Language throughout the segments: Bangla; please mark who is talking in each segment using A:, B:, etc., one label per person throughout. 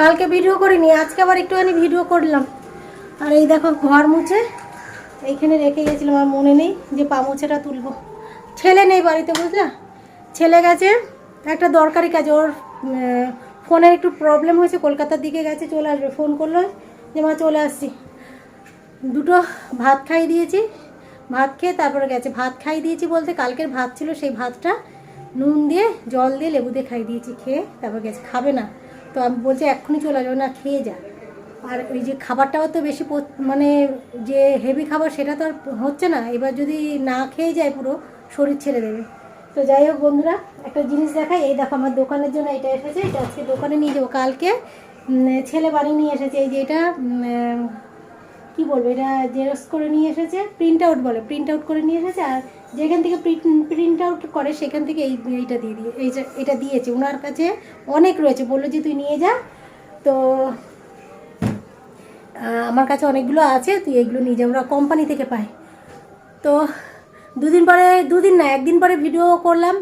A: কালকে ভিডিও করিনি, আজকে আবার একটুখানি ভিডিও করলাম। আর এই দেখো ঘর মুছে, এইখানে রেখে গেছিলাম আমার মনে নেই যে পা মুছেটা তুলবো। ছেলে নেই বাড়িতে, বুঝলা? ছেলে গেছে, একটা দরকারি কাজ, ওর ফোনের একটু প্রবলেম হয়েছে, কলকাতার দিকে গেছে, চলে আসবে। ফোন করল যে, মা, চলে আসছি। দুটো ভাত খাই দিয়েছি, ভাত খেয়ে তারপরে গেছে। ভাত খাই দিয়েছি বলতে কালকের ভাত ছিল, সেই ভাতটা নুন দিয়ে, জল দিয়ে লেবু দিয়ে খাই দিয়েছি, খেয়ে তারপর গেছে। খাবে না। তো আমি বলছি, এক্ষুনি চলে যাব না খেয়ে যা। আর ওই যে খাবারটাও তো বেশি মানে যে হেভি খাবার সেটা তো আর হচ্ছে না। এবার যদি না খেয়ে যায় পুরো, শরীর ছেড়ে দেবে। তো যাই হোক বন্ধুরা, একটা জিনিস দেখাই। এই দেখো আমার দোকানের জন্য এটা এসেছে। এটা আজকে দোকানে নিয়ে যাব। কালকে ছেলে বাড়ি নিয়ে এসেছে। এই যে এটা কি বলব, এটা জেরক্স করে নিয়ে এসেছে প্রিন্ট আউট বলে প্রিন্ট আউট করে নিয়ে এসেছে, আর যেখান থেকে প্রিন্ট আউট করে সেখান থেকে এই, এইটা দিয়ে দিয়ে, এই যে, এটা দিয়েছে। ওনার কাছে অনেক রয়েছে, বলল যে তুই নিয়ে যা। তো আমার কাছে অনেকগুলো আছে, তুই এগুলো নিয়ে যা ওরা কোম্পানি থেকে পায় তো, দুদিন পরে, দুদিন না, একদিন পরে ভিডিও করলাম।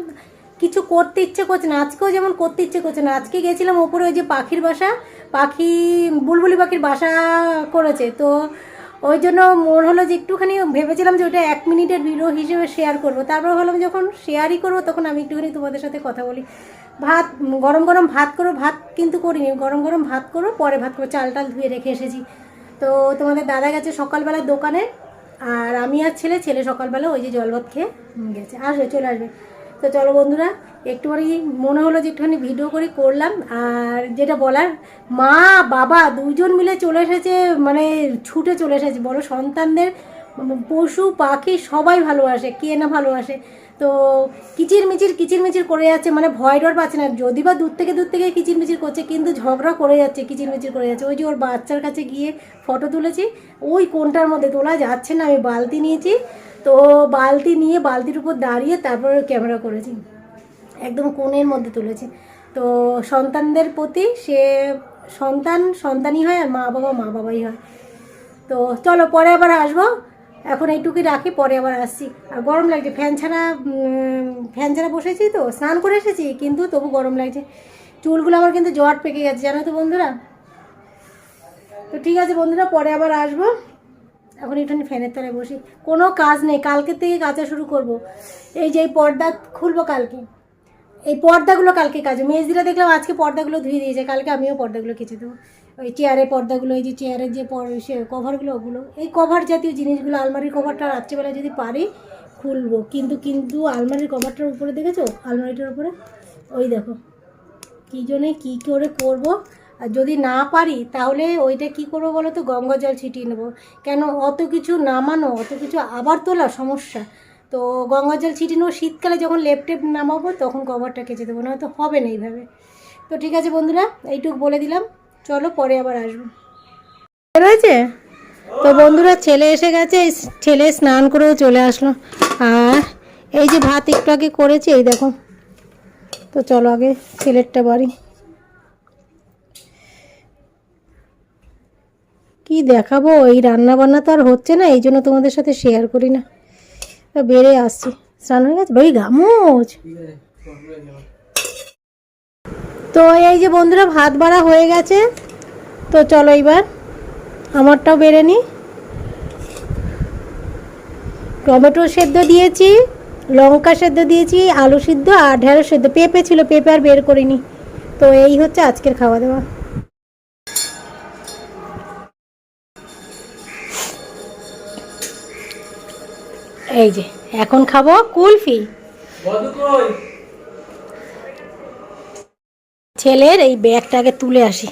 A: কিছু করতে ইচ্ছে করছে না, আজকেও যেমন করতে ইচ্ছে করছে না, আজকে গেছিলাম ওপরে ওই যে পাখির বাসা, পাখি, বুলবুলি পাখির বাসা করেছে। তো ওই জন্য মন হলো যে একটুখানি ভেবেছিলাম যে ওটা এক মিনিটের ভিডিও হিসেবে শেয়ার করব। তারপর হলাম যখন শেয়ারই করব তখন আমি একটুখানি তোমাদের সাথে কথা বলি। ভাত, গরম গরম ভাত করো, ভাত কিন্তু করিনি। গরম গরম ভাত করো, পরে ভাত করো চাল টাল ধুয়ে রেখে এসেছি। তো তোমাদের দাদা গেছে সকালবেলার দোকানে, আর আমি আর ছেলে ছেলে সকালবেলা ওই যে জল ভাত খেয়ে গেছে। আসবে, চলে আসবে। তো চলো বন্ধুরা একটুখানি মনে হলো যে একটুখানি ভিডিও করে করলাম। আর যেটা বলার, মা, বাবা দুজন মিলে চলে এসেছে মানে ছুটে চলে এসেছে, বড় সন্তানদের পশু, পাখি সবাই ভালোবাসে, কে না ভালোবাসে। তো কিচির মিচির কিচির মিচির করে যাচ্ছে মানে ভয় ডর পাচ্ছে না। যদি বা দূর থেকে দূর থেকে কিচির মিচির করছে, কিন্তু ঝগড়া করে যাচ্ছে কিচির মিচির করে যাচ্ছে। ওই যে ওর বাচ্চার কাছে গিয়ে ফটো তুলেছি, ওই কোনটার মধ্যে তোলা যাচ্ছে না, আমি বালতি নিয়েছি। তো বালতি নিয়ে বালতির উপর দাঁড়িয়ে তারপর ক্যামেরা করেছি। একদম কোণের মধ্যে তুলেছি। তো সন্তানদের প্রতি সে সন্তান, সন্তানই হয় আর মা বাবা মা বাবাই হয়। তো চলো পরে আবার আসব। এখন এইটুকুই রাখি, পরে আবার আসছি। আর গরম লাগছে, ফ্যান ছাড়া ফ্যান ছাড়া বসেছি তো, স্নান করে এসেছি, কিন্তু তবু গরম লাগছে। চুলগুলো আমার কিন্তু জট পেকে গেছে, জানো তো বন্ধুরা? তো ঠিক আছে বন্ধুরা, পরে আবার আসব। এখন একটুখানি ফ্যানের তলায় বসি। কোনো কাজ নেই, কালকে থেকে কাজা শুরু করব। এই যে এই পর্দা খুলবো কালকে। এই পর্দাগুলো কালকে কাজ। মেজদিরা দেখলাম আজকে পর্দাগুলো ধুয়ে দিয়েছে, কালকে আমিও পর্দাগুলো কেচে দেবো। ওই চেয়ারের পর্দাগুলো, এই যে চেয়ারের যে সে কভারগুলো ওগুলো। এই কভার জাতীয় জিনিসগুলো, আলমারির কভারটা রাত্রিবেলা যদি পারি, খুলবো। কিন্তু কিন্তু আলমারির কভারটার উপরে দেখেছ? আলমারিটার উপরে? ওই দেখো। কী জন্যে কী করে করব? আর যদি না পারি, তাহলে ওইটা কি করব বলো তো? গঙ্গা জল ছিটিয়ে নেব। কেন? অত কিছু নামানো, অত কিছু আবার তোলা সমস্যা। তো গঙ্গা জল ছিটিয়ে নেব, শীতকালে যখন লেপ টেপ নামাবো, তখন কভারটা কেচে দেবো না তো হবে না এইভাবে। তো ঠিক আছে বন্ধুরা, এইটুকু বলে দিলাম। চলো পরে আবার আসব। রয়েছে? তো বন্ধুরা, ছেলে এসে গেছে ছেলে স্নান করেও চলে আসলো। আর এই যে ভাত একটু আগে করেছি, এই দেখো। তো চলো আগে ছেলেরটা বাড়ি। কি দেখাবো? এই রান্না বান্না তো আর হচ্ছে না, এই জন্য তোমাদের সাথে শেয়ার করি না। বেড়ে আসছি। স্নান হয়ে গেছে? বই গামুচ! তো এই যে বন্ধুরা, ভাত বাড়া হয়ে গেছে। তো চলো এবার আমারটাও বেড়ে নি টমেটো সেদ্ধ দিয়েছি, লঙ্কা সেদ্ধ দিয়েছি, আলু সিদ্ধ আর ঢেঁড়স সেদ্ধ। পেঁপে ছিল, পেঁপে আর বের করিনি। তো এই হচ্ছে আজকের খাওয়া দাওয়া। এই যে এখন খাব কুলফি। ছেলের এই ব্যাগটাকে তুলে আসি।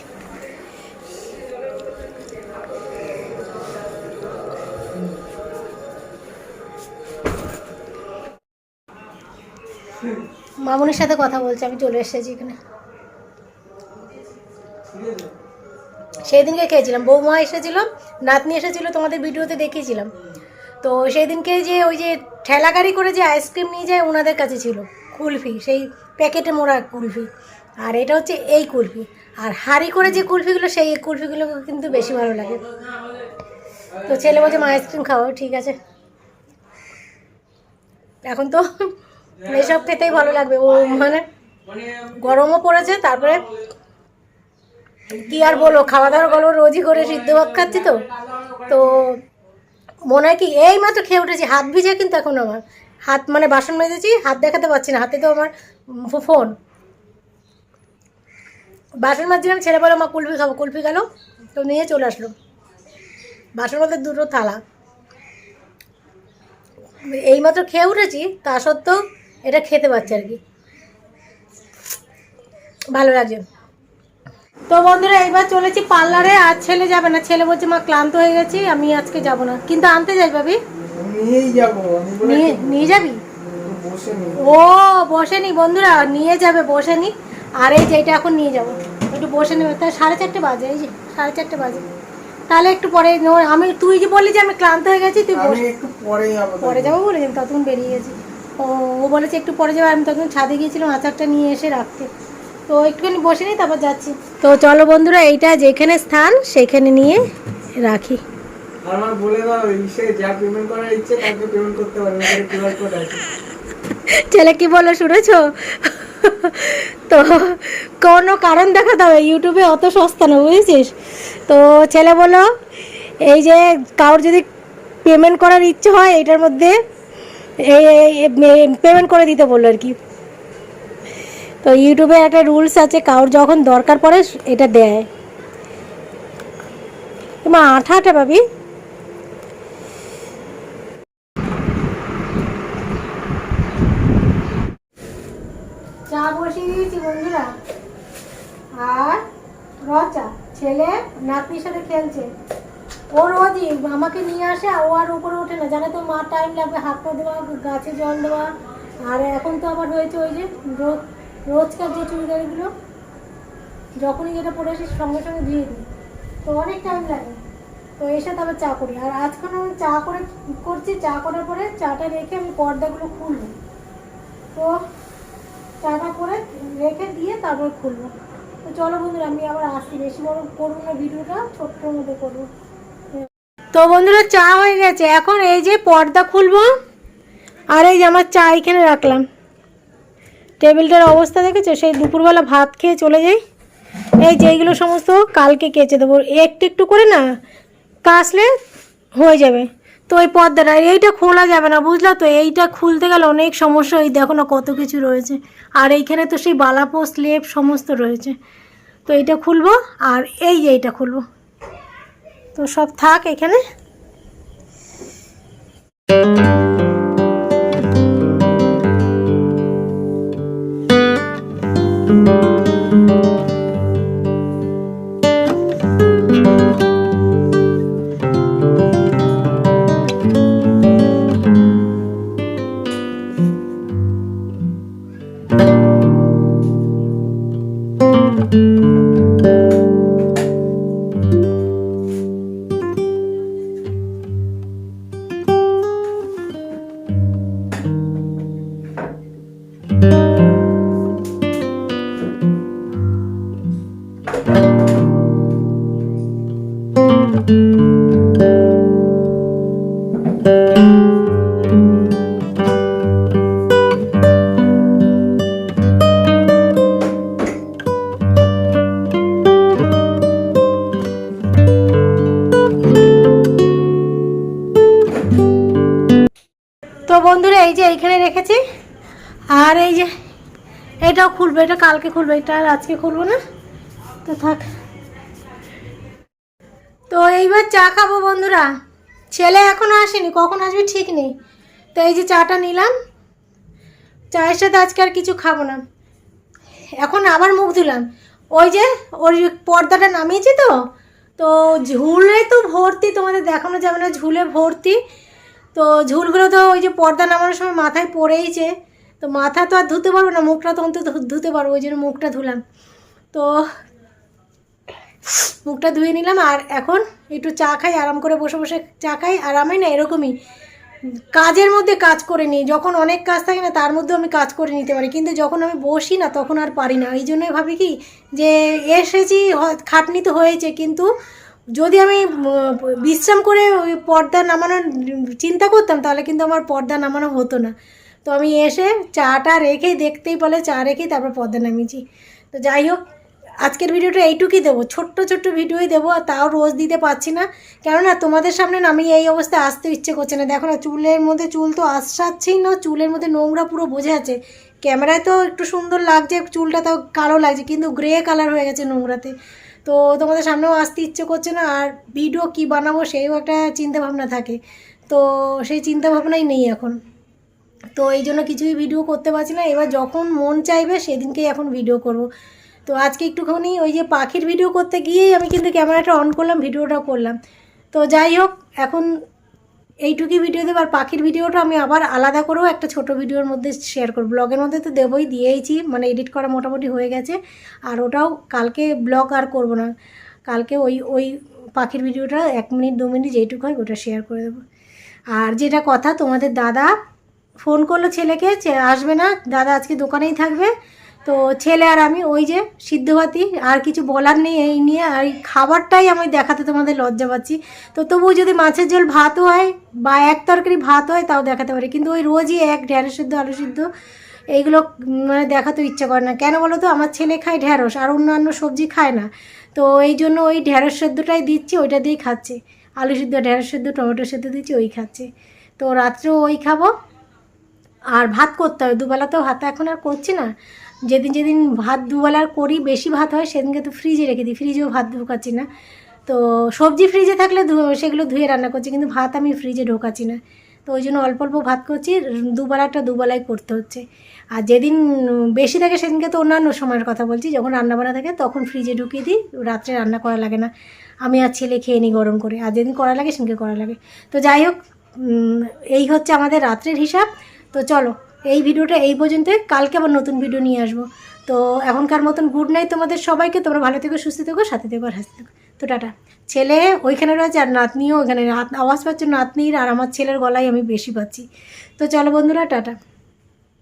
A: মামুনির সাথে কথা বলছি আমি চলে এসেছি এখানে। সেই দিনকে খেয়েছিলাম। বৌমা এসেছিল নাতনি এসেছিল তোমাদের ভিডিওতে দেখিয়েছিলাম। তো সেই দিনকে যে ওই যে ঠেলা গাড়ি করে যে আইসক্রিম নিয়ে যায় ওনাদের কাছে ছিল, কুলফি, সেই প্যাকেটে মোড়া কুলফি। আর এটা হচ্ছে এই কুলফি। আর হাড়ি করে যে কুলফিগুলো, সেই কুলফিগুলো কিন্তু বেশি ভালো লাগে। তো ছেলে বলছে, মা আইসক্রিম খাও, ঠিক আছে। এখন তো এসব খেতেই ভালো লাগবে। ও মানে গরমও পড়েছে, তারপরে কি আর বলো খাওয়া দাওয়ার গল্প রোজই করে সিদ্ধ ভাত খাচ্ছি তো। তো মনে হয় কি এই মাত্র খেয়ে উঠেছি, হাত ভিজে কিন্তু এখন আমার। হাত মানে বাসন মেজেছি, হাত দেখাতে পারছি না, হাতে তো আমার ফোন। বাসন মাজছিলাম, ছেলে বলো, মা, কুলফি খাব, কুলফি গেল। তো নিয়ে চলে আসলো। বাসন মধ্যে দুটো থালা। এইমাত্র খেয়ে উঠেছি, তা সত্ত্বেও এটা খেতে পারছি আর কি। ভালো লাগছে। তো বন্ধুরা এইবার চলেছি পার্লারে আর ছেলে যাবে না। ছেলে বলছে মা ক্লান্ত হয়ে গেছি আমি আজকে যাব না। কিন্তু আনতে যাই ভাবি?
B: নিয়েই যাব। বলে
A: নিয়ে নিয়ে যাবি? ও বসে নি বন্ধুরা নিয়ে যাবে বসে নি আর এই যে এটা এখন নিয়ে যাব। একটু বসে নেবে। তাই সাড়ে চারটে বাজে এই যে সাড়ে চারটে বাজে। তাহলে একটু পরে আমি তুই যে বললি যে আমি ক্লান্ত হয়ে গেছি তুই বস।
B: একটু পরে যাব
A: পরে যাব বলেছি ততক্ষণ বেরিয়ে গেছি। ও ও বলেছে একটু পরে যাব। আমি তখন ছাদে গিয়েছিলাম আচারটা নিয়ে এসে রাখতে। তো একটুখানি বসে নিই তারপর যাচ্ছি। তো চলো বন্ধুরা এইটা যেখানে স্থান সেখানে নিয়ে রাখি।
B: আমার বলে দাও ইসে যা পেমেন্ট করার ইচ্ছে তাকে পেমেন্ট করতে পারবে কিউআর কোড আছে।
A: ছেলে কি বলল শুনেছো? তো কোনো কারণ দেখাতে হবে ইউটিউবে অত সস্তা না বুঝেছিস? তো ছেলে বলল এই যে কারোর যদি পেমেন্ট করার ইচ্ছে হয় এটার মধ্যে পেমেন্ট করে দিতে বলল আর কি। তো ইউটিউবে একটা রুলস আছে, কারোর যখন দরকার পড়ে এটা দেয়। মা আঠা আঠা পাবি চা বসিয়ে দিয়েছি আর ছেলে খেলছে। আমাকে নিয়ে আসে ওঠে না। তো টাইম লাগবে দেওয়া গাছে জল দেওয়া। আর এখন তো আবার হয়েছে ওই যে রোজ রোজকার যে চুড়িদারগুলো, যখনই যেটা পরে আসি সঙ্গে সঙ্গে ধুয়ে দিই। তো অনেক টাইম লাগে। তো এসে তারপর চা করি। আর আজকে আমি চা করে করছি, চা করার পরে চাটা রেখে আমি পর্দাগুলো খুলবো। তো চাটা করে রেখে দিয়ে তারপর খুলবো। তো চলো বন্ধুরা, আমি আবার আসছি। বেশি বড় করব না ভিডিওটা, ছোট্টর মধ্যে করব। তো বন্ধুরা, চা হয়ে গেছে। এখন এই যে পর্দা খুলবো। আর এই যে আমার চা এখানে রাখলাম। টেবিলটার অবস্থা দেখেছ? সেই দুপুরবেলা ভাত খেয়ে চলে যাই। এই যে এইগুলো সমস্ত কালকে কেচে দেবো। একটু একটু করে না কাচলে হয়ে যাবে। তো ওই পর্দাটা এইটা খোলা যাবে না, বুঝলা তো? এইটা খুলতে গেলে অনেক সমস্যা। এই দেখো না কত কিছু রয়েছে। আর এইখানে তো সেই বালাপো, স্লেপ সমস্ত রয়েছে। তো এইটা খুলবো, আর এই যে এইটা খুলবো। তো সব থাক এখানে। তো এটাও খুলবো, এটা কালকে খুলবো, এটা আর আজকে খুলবো না। তো থাক। তো এইবার চা খাব বন্ধুরা। ছেলে এখনও আসেনি, কখন আসবে ঠিক নেই। তো এই যে চাটা নিলাম। চায়ের সাথে আজকে আর কিছু খাব না। এখন আবার মুখ ধুলাম। ওই যে ওই পর্দাটা নামিয়েছি তো তো ঝুলে তো ভর্তি, তোমাদের দেখানো যাবে না, ঝুলে ভর্তি। তো ঝুলগুলো তো ওই যে পর্দা নামানোর সময় মাথায় পড়েইছে। তো মাথা তো আর ধুতে পারব না, মুখটা তো অন্তত ধুতে পারব, ওই জন্য মুখটা ধুলাম। তো মুখটা ধুয়ে নিলাম আর এখন একটু চা খাই, আরাম করে বসে বসে চা খাই। আর আমি না, এরকমই। কাজের মধ্যে কাজ করে নিই, যখন অনেক কাজ থাকে না, তার মধ্যেও আমি কাজ করে নিতে পারি। কিন্তু যখন আমি বসি না, তখন আর পারি না। এই জন্যই ভাবি কি, যে এসেছি খাটনি তো হয়েছে, কিন্তু যদি আমি বিশ্রাম করে ওই পর্দা নামানোর চিন্তা করতাম, তাহলে কিন্তু আমার পর্দা নামানো হতো না। তো আমি এসে চাটা রেখেই দেখতেই বলে, চা রেখেই তারপর পর্দা নামিয়েছি। তো যাই হোক, আজকের ভিডিওটা এইটুকুই দেবো। ছোট্ট ছোট্ট ভিডিওই দেবো আর তাও রোজ দিতে পারছি না। কেননা তোমাদের সামনে আমি এই অবস্থায় আসতে ইচ্ছে করছে না। দেখো না, চুলের মধ্যে চুল তো আসাচ্ছেই না, চুলের মধ্যে নোংরা পুরো বোঝা আছে। ক্যামেরায় তো একটু সুন্দর লাগছে, চুলটা তাও কালো লাগছে, কিন্তু গ্রে কালার হয়ে গেছে নোংরাতে। তো তোমাদের সামনেও আসতে ইচ্ছে করছে না, আর ভিডিও কি বানাবো সেও একটা চিন্তাভাবনা থাকে। তো সেই চিন্তা ভাবনাই নেই এখন। তো এই জন্য কিছুই ভিডিও করতে পারছি না। এবার যখন মন চাইবে সেদিনকেই এখন ভিডিও করব। তো আজকে একটুখানি ওই যে পাখির ভিডিও করতে গিয়েই আমি কিন্তু ক্যামেরাটা অন করলাম ভিডিওটা করলাম। তো যাই হোক, এখন এইটুকুই ভিডিও দেবো আর পাখির ভিডিওটা আমি আবার আলাদা করেও একটা ছোট ভিডিওর মধ্যে শেয়ার করব। ব্লগের মধ্যে তো দেবই, দিয়েইছি মানে এডিট করা মোটামুটি হয়ে গেছে। আর ওটাও কালকে ব্লগ আর করব না। কালকে ওই ওই পাখির ভিডিওটা এক মিনিট, দু মিনিট যেইটুকু হয় ওটা শেয়ার করে দেবো। আর যেটা কথা তোমাদের দাদা ফোন করল ছেলেকে আসবে না, দাদা আজকে দোকানেই থাকবে। তো ছেলে আর আমি, ওই যে সিদ্ধভাতি আর কিছু বলার নেই এই নিয়ে, আর খাবারটাই আমি দেখাতে তোমাদের লজ্জা পাচ্ছি। তো তবুও যদি মাছের ঝোল ভাতও হয়, বা এক তরকারি ভাত হয়, তাও দেখাতে পারি। কিন্তু ওই রোজই এক ঢ্যাঁড়স সিদ্ধ, আলু সিদ্ধ, এইগুলো মানে দেখাতে ইচ্ছা করে না। কেন বলো তো, আমার ছেলে খায় ঢ্যাঁড়স আর অন্যান্য সবজি খায় না। তো এই জন্য ওই ঢ্যাঁড়স সেদ্ধটাই দিচ্ছি, ওইটা দিয়েই খাচ্ছে। আলু সিদ্ধ ঢ্যাঁড়স সেদ্ধ, টমেটো সেদ্ধ দিচ্ছি, ওই খাচ্ছে। তো রাত্রেও ওই খাব। আর ভাত করতে হবে। দুবেলা তো ভাত এখন আর করছি না। যেদিন যেদিন ভাত দুবেলার করি, বেশি ভাত হয়, সেদিনকে তো ফ্রিজে রেখে দিই। ফ্রিজেও ভাত ঢোকাচ্ছি না। তো সবজি ফ্রিজে থাকলে সেগুলো ধুয়ে রান্না করছি, কিন্তু ভাত আমি ফ্রিজে ঢোকাচ্ছি না। তো ওই জন্য অল্প অল্প ভাত করছি, দুবেলাটা দুবেলাই করতে হচ্ছে। আর যেদিন বেশি থাকে, সেদিনকে তো অন্যান্য সময়ের কথা বলছি, যখন রান্না বান্না থাকে, তখন ফ্রিজে ঢুকিয়ে দিই, রাত্রে রান্না করা লাগে না। আমি আর ছেলে খেয়ে নিই গরম করে। আর যেদিন করা লাগে, সেদিনকে করা লাগে। তো যাই হোক এই হচ্ছে আমাদের রাত্রের হিসাব। তো চলো, এই ভিডিওটা এই পর্যন্তই কালকে আবার নতুন ভিডিও নিয়ে আসব। তো এখনকার মতন গুড নাইট তোমাদের সবাইকে, তোমরা ভালো থেকো, সুস্থ থেকো, সাথে থেকো, আর হাসতে থেকো। তো টাটা। ছেলে ওইখানে রয়েছে আর নাতনিও ওইখানে আওয়াজ পাচ্ছে নাতনির আর আমার ছেলের গলায় আমি বেশি পাচ্ছি। তো চলো বন্ধুরা, টাটা।